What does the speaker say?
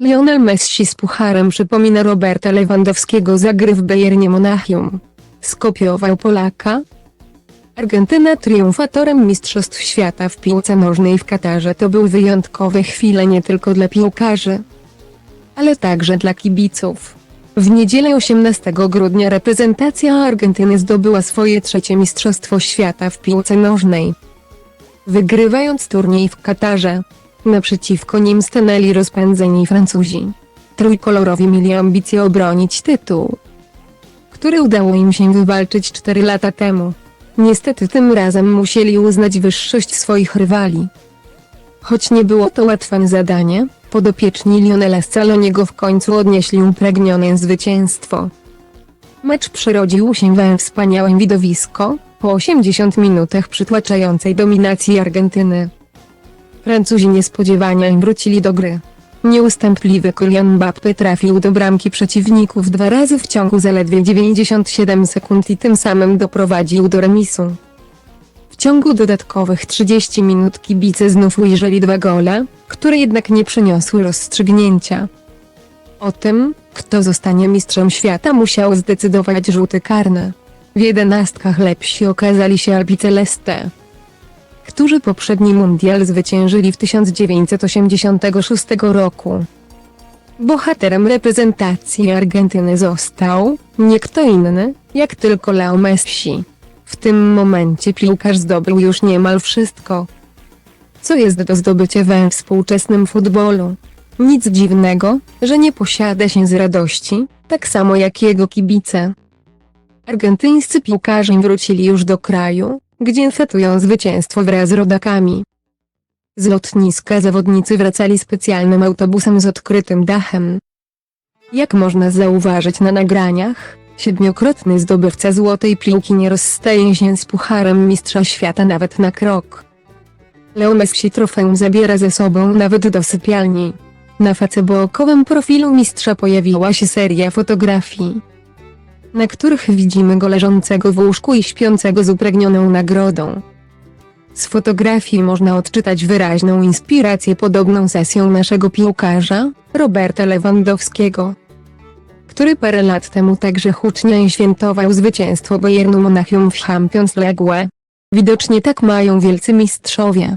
Lionel Messi z pucharem przypomina Roberta Lewandowskiego za gry w Bayernie Monachium. Skopiował Polaka? Argentyna triumfatorem Mistrzostw Świata w piłce nożnej w Katarze to były wyjątkowe chwile nie tylko dla piłkarzy, ale także dla kibiców. W niedzielę 18 grudnia reprezentacja Argentyny zdobyła swoje trzecie Mistrzostwo Świata w piłce nożnej. Wygrywając turniej w Katarze, naprzeciwko nim stanęli rozpędzeni Francuzi. Trójkolorowi mieli ambicje obronić tytuł, który udało im się wywalczyć 4 lata temu. Niestety tym razem musieli uznać wyższość swoich rywali. Choć nie było to łatwe zadanie, podopieczni Lionela Scaloniego w końcu odnieśli upragnione zwycięstwo. Mecz przerodził się we wspaniałe widowisko, po 80 minutach przytłaczającej dominacji Argentyny. Francuzi niespodziewanie wrócili do gry. Nieustępliwy Kylian Mbappé trafił do bramki przeciwników dwa razy w ciągu zaledwie 97 sekund i tym samym doprowadził do remisu. W ciągu dodatkowych 30 minut kibice znów ujrzeli dwa gole, które jednak nie przyniosły rozstrzygnięcia. O tym, kto zostanie mistrzem świata musiał zdecydować rzuty karne. W jedenastkach lepsi okazali się Albiceleste, którzy poprzedni mundial zwyciężyli w 1986 roku. Bohaterem reprezentacji Argentyny został nie kto inny, jak tylko Leo Messi. W tym momencie piłkarz zdobył już niemal wszystko, co jest do zdobycia we współczesnym futbolu. Nic dziwnego, że nie posiada się z radości, tak samo jak jego kibice. Argentyńscy piłkarze wrócili już do kraju, gdzie fetują zwycięstwo wraz z rodakami. Z lotniska zawodnicy wracali specjalnym autobusem z odkrytym dachem. Jak można zauważyć na nagraniach, siedmiokrotny zdobywca złotej piłki nie rozstaje się z pucharem mistrza świata nawet na krok. Leo Messi trofeum zabiera ze sobą nawet do sypialni. Na facebookowym profilu mistrza pojawiła się seria fotografii, na których widzimy go leżącego w łóżku i śpiącego z upragnioną nagrodą. Z fotografii można odczytać wyraźną inspirację podobną sesją naszego piłkarza, Roberta Lewandowskiego, który parę lat temu także hucznie świętował zwycięstwo Bayernu Monachium w Champions League. Widocznie tak mają wielcy mistrzowie.